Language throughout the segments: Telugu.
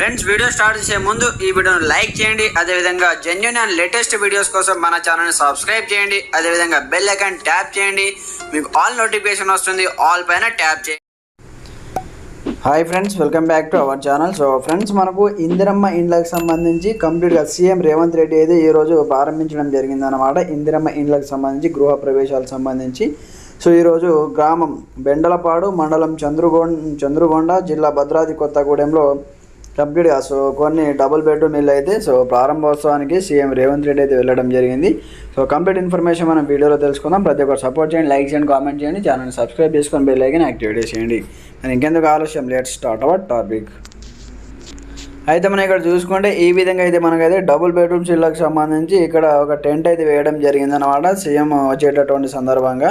ఫ్రెండ్స్ వీడియో స్టార్ట్ చేసే ముందు ఈ వీడియోను లైక్ చేయండి. అదేవిధంగా జెన్యున్ అండ్ లేటెస్ట్ వీడియోస్ కోసం మన ఛానల్ని సబ్స్క్రైబ్ చేయండి. అదేవిధంగా బెల్ ఐకాన్ ట్యాప్ చేయండి. మీకు ఆల్ నోటిఫికేషన్ వస్తుంది. ఆల్ పైన ట్యాప్ చేయండి. Hi friends welcome back to our channel so friends మనకు ఇందిరమ్మ ఇండ్లకు సంబంధించి కంప్లీట్గా సీఎం రేవంత్ రెడ్డి అయితే ఈరోజు ప్రారంభించడం జరిగిందనమాట ఇందిరమ్మ ఇండ్లకు సంబంధించి గృహ ప్రవేశాలకు సంబంధించి. సో ఈరోజు గ్రామం బెండలపాడు మండలం చంద్రుగొండ చంద్రుగొండ జిల్లా భద్రాద్రి కొత్తగూడెంలో కంప్లీట్గా సో కొన్ని డబుల్ బెడ్రూమ్ ఇల్లు అయితే సో ప్రారంభోత్సవానికి సీఎం రేవంత్ రెడ్డి అయితే వెళ్ళడం జరిగింది. సో కంప్లీట్ ఇన్ఫర్మేషన్ మనం వీడియోలో తెలుసుకుందాం. ప్రతి ఒక్కరు సపోర్ట్ చేయండి లైక్ చేయండి కామెంట్ చేయండి. ఛానల్ని సబ్స్క్రైబ్ చేసుకొని బెల్ ఐకన్ యాక్టివేట్ చేయండి మరి ఇంకెందుకు ఆలస్యం? లేట్ స్టార్ట్ అవర్ టాపిక్ అయితే మనం ఇక్కడ చూసుకుంటే ఈ విధంగా అయితే మనకైతే డబుల్ బెడ్రూమ్స్ ఇళ్ళకి సంబంధించి ఇక్కడ ఒక టెంట్ అయితే వేయడం జరిగిందనమాట సీఎం వచ్చేటటువంటి సందర్భంగా.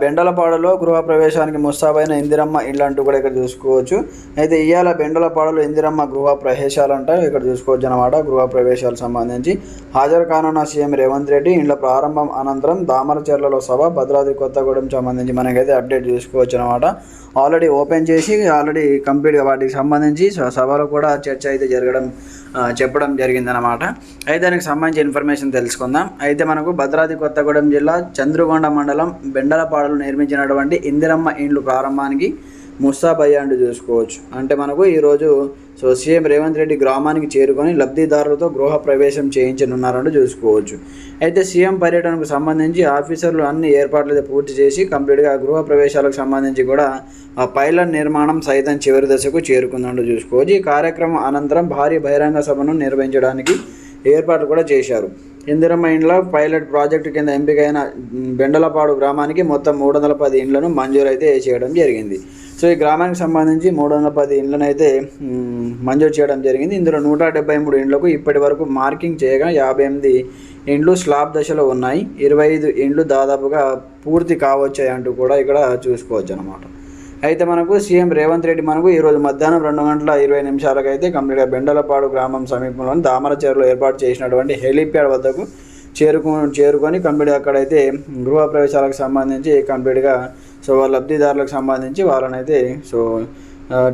బెండలపాడులో గృహ ప్రవేశానికి ముస్తాబైన ఇందిరమ్మ ఇల్లు అంటూ కూడా ఇక్కడ చూసుకోవచ్చు. అయితే ఇవాళ బెండలపాడులో ఇందిరమ్మ గృహ ప్రవేశాలు అంట ఇక్కడ చూసుకోవచ్చు అనమాట గృహ ప్రవేశాలకు సంబంధించి హాజరు కానున్న సీఎం రేవంత్ రెడ్డి ఇండ్ల ప్రారంభం అనంతరం దామరచెర్లలో సభ భద్రాద్రి కొత్తగూడెం సంబంధించి మనకైతే అప్డేట్ చూసుకోవచ్చు అనమాట ఆల్రెడీ ఓపెన్ చేసి ఆల్రెడీ కంప్లీట్గా వాటికి సంబంధించి స- సభలో కూడా చర్చ అయితే జరగడం చెప్పడం జరిగిందనమాట అయితే దానికి సంబంధించి ఇన్ఫర్మేషన్ తెలుసుకుందాం. అయితే మనకు భద్రాద్రి కొత్తగూడెం జిల్లా చంద్రుగొండ మండలం బెండలపాడలు నిర్మించినటువంటి ఇందిరమ్మ ఇండ్లు ప్రారంభానికి ముస్తాబయ్య అంటూ చూసుకోవచ్చు. అంటే మనకు ఈరోజు సో సీఎం రేవంత్ రెడ్డి గ్రామానికి చేరుకొని లబ్ధిదారులతో గృహ ప్రవేశం చేయించనున్నారంటూ చూసుకోవచ్చు. అయితే సీఎం పర్యటనకు సంబంధించి ఆఫీసర్లు అన్ని ఏర్పాట్లు పూర్తి చేసి కంప్లీట్గా గృహ ప్రవేశాలకు సంబంధించి కూడా ఆ పైలట్ నిర్మాణం సైతం చివరి దశకు చేరుకుందంటూ చూసుకోవచ్చు. ఈ కార్యక్రమం అనంతరం భారీ బహిరంగ సభను నిర్వహించడానికి ఏర్పాట్లు కూడా చేశారు. ఇందిరమ్మ ఇండ్ల పైలట్ ప్రాజెక్టు కింద ఎంపికైన బెండలపాడు గ్రామానికి మొత్తం మూడు వందల పది ఇండ్లను మంజూరు అయితే చేయడం జరిగింది. సో ఈ గ్రామానికి సంబంధించి మూడు వందల పది ఇండ్లను అయితే మంజూరు చేయడం జరిగింది. ఇందులో నూట డెబ్బై మూడు ఇండ్లకు ఇప్పటి వరకు మార్కింగ్ చేయగా యాభై ఎనిమిది ఇండ్లు స్లాబ్ దశలో ఉన్నాయి. ఇరవై ఐదు ఇండ్లు దాదాపుగా పూర్తి కావచ్చాయి అంటూ కూడా ఇక్కడ చూసుకోవచ్చు అనమాట అయితే మనకు సీఎం రేవంత్ రెడ్డి మనకు ఈరోజు మధ్యాహ్నం రెండు గంటల ఇరవై నిమిషాలకు అయితే కంప్లీట్గా బెండలపాడు గ్రామం సమీపంలోని దామరచేరులో ఏర్పాటు చేసినటువంటి హెలీప్యాడ్ వద్దకు చేరుకు చేరుకొని కంప్లీట్గా అక్కడైతే గృహ ప్రవేశాలకు సంబంధించి కంప్లీట్గా సో వాళ్ళ లబ్ధిదారులకు సంబంధించి వాళ్ళనైతే సో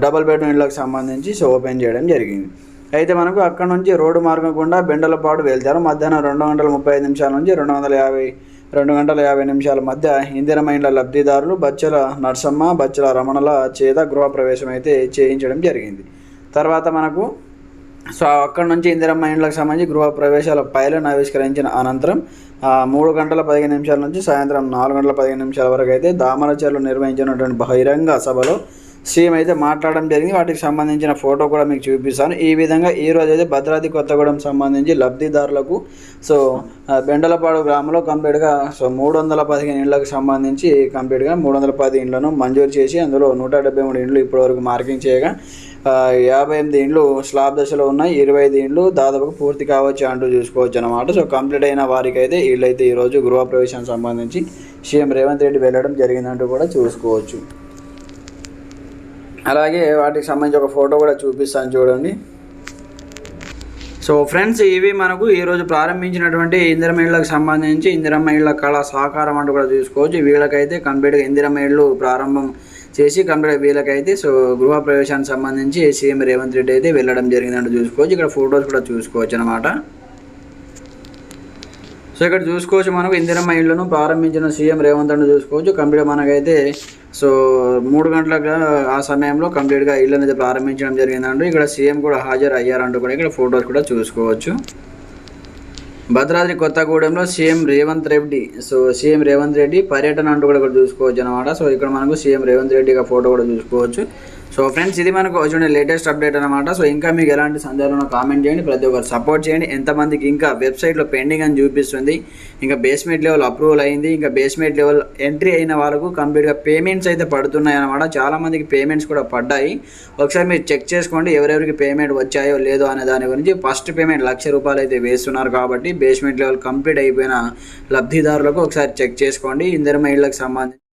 డబల్ బెడ్రూమ్ ఇళ్ళకి సంబంధించి సో ఓపెన్ చేయడం జరిగింది. అయితే మనకు అక్కడ నుంచి రోడ్డు మార్గం గుండా బెండలపాడు వెళ్తారు. మధ్యాహ్నం రెండు గంటల ముప్పై ఐదు నిమిషాల నుంచి రెండు వందల యాభై రెండు గంటల యాభై నిమిషాల మధ్య ఇందిరమైండ్ల లబ్ధిదారులు బచ్చల నర్సమ్మ బచ్చల రమణల చేత గృహప్రవేశం అయితే చేయించడం జరిగింది. తర్వాత మనకు సో అక్కడ నుంచి ఇందిరమ్మ ఇండ్లకు సంబంధించి గృహ ప్రవేశాల పైలను ఆవిష్కరించిన అనంతరం మూడు గంటల పదిహేను నిమిషాల నుంచి సాయంత్రం నాలుగు గంటల పదిహేను నిమిషాల వరకు అయితే దామరచర్లు నిర్వహించినటువంటి బహిరంగ సభలో సీఎం అయితే మాట్లాడడం జరిగింది. వాటికి సంబంధించిన ఫోటో కూడా మీకు చూపిస్తాను. ఈ విధంగా ఈ రోజు అయితే భద్రాద్రి కొత్తగూడెం సంబంధించి లబ్ధిదారులకు సో బెండలపాడు గ్రామంలో కంప్లీట్గా సో మూడు వందల పదిహేను ఇండ్లకు సంబంధించి కంప్లీట్గా మూడు వందల పది ఇండ్లను మంజూరు చేసి అందులో నూట డెబ్బై మూడు ఇండ్లు ఇప్పటివరకు మార్కింగ్ చేయగా యాభై ఎనిమిది ఇండ్లు స్లాబ్ దశలో ఉన్నాయి. ఇరవై ఐదు ఇండ్లు దాదాపు పూర్తి కావచ్చు అంటూ చూసుకోవచ్చు అనమాట సో కంప్లీట్ అయిన వారికి అయితే వీళ్ళైతే ఈరోజు గృహ ప్రవేశానికి సంబంధించి సీఎం రేవంత్ రెడ్డి వెళ్ళడం జరిగిందంటూ కూడా చూసుకోవచ్చు. అలాగే వాటికి సంబంధించి ఒక ఫోటో కూడా చూపిస్తాను చూడండి. సో ఫ్రెండ్స్ ఇవి మనకు ఈరోజు ప్రారంభించినటువంటి ఇందిరమ్మ ఇళ్ళకి సంబంధించి ఇందిరమ్మ ఇళ్ళ కళ సహకారం అంటూ కూడా చూసుకోవచ్చు వీళ్ళకైతే కంప్లీట్గా ఇందిరమ్మ ఇళ్ళు ప్రారంభం చేసి కంప్లీట్ వీళ్ళకైతే సో గృహ ప్రవేశానికి సంబంధించి సీఎం రేవంత్ రెడ్డి అయితే వెళ్ళడం జరిగిందంటూ చూసుకోవచ్చు. ఇక్కడ ఫొటోస్ కూడా చూసుకోవచ్చు అనమాట సో ఇక్కడ చూసుకోవచ్చు మనకు ఇందిరమ్మ ఇళ్ళను ప్రారంభించిన సీఎం రేవంత్ రెడ్డి చూసుకోవచ్చు. కంప్లీట్ మనకైతే సో మూడు గంటలకు ఆ సమయంలో కంప్లీట్గా ఇళ్ళని అయితే ప్రారంభించడం జరిగిందంటూ ఇక్కడ సీఎం కూడా హాజరు అయ్యారంటూ కూడా ఇక్కడ ఫొటోస్ కూడా చూసుకోవచ్చు. భద్రాద్రి కొత్తగూడెంలో CM Revanth Reddy so CM Revanth Reddy పర్యటన అంటూ కూడా ఇక్కడ చూసుకోవచ్చు అనమాట సో ఇక్కడ మనకు సీఎం రేవంత్ రెడ్డి ఫోటో కూడా చూసుకోవచ్చు. సో ఫ్రెండ్స్ ఇది మనకు వచ్చిన లేటెస్ట్ అప్డేట్ అనమాట సో ఇంకా మీకు ఎలాంటి సందేహాలు కామెంట్ చేయండి ప్రతి ఒక్కరు సపోర్ట్ చేయండి. ఎంతమందికి ఇంకా వెబ్సైట్లో పెండింగ్ అని చూపిస్తుంది. ఇంకా బేస్మెంట్ లెవెల్ అప్రూవల్ అయింది. ఇంకా బేస్మెంట్ లెవెల్ ఎంట్రీ అయిన వాళ్ళకు కంప్లీట్గా పేమెంట్స్ అయితే పడుతున్నాయి అనమాట చాలామందికి పేమెంట్స్ కూడా పడ్డాయి. ఒకసారి మీరు చెక్ చేసుకోండి ఎవరెవరికి పేమెంట్ వచ్చాయో లేదో అనే దాని గురించి. ఫస్ట్ పేమెంట్ లక్ష రూపాయలు అయితే వేస్తున్నారు కాబట్టి బేస్మెంట్ లెవెల్ కంప్లీట్ అయిపోయిన లబ్ధిదారులకు ఒకసారి చెక్ చేసుకోండి. ఇందరి మహిళలకు సంబంధించి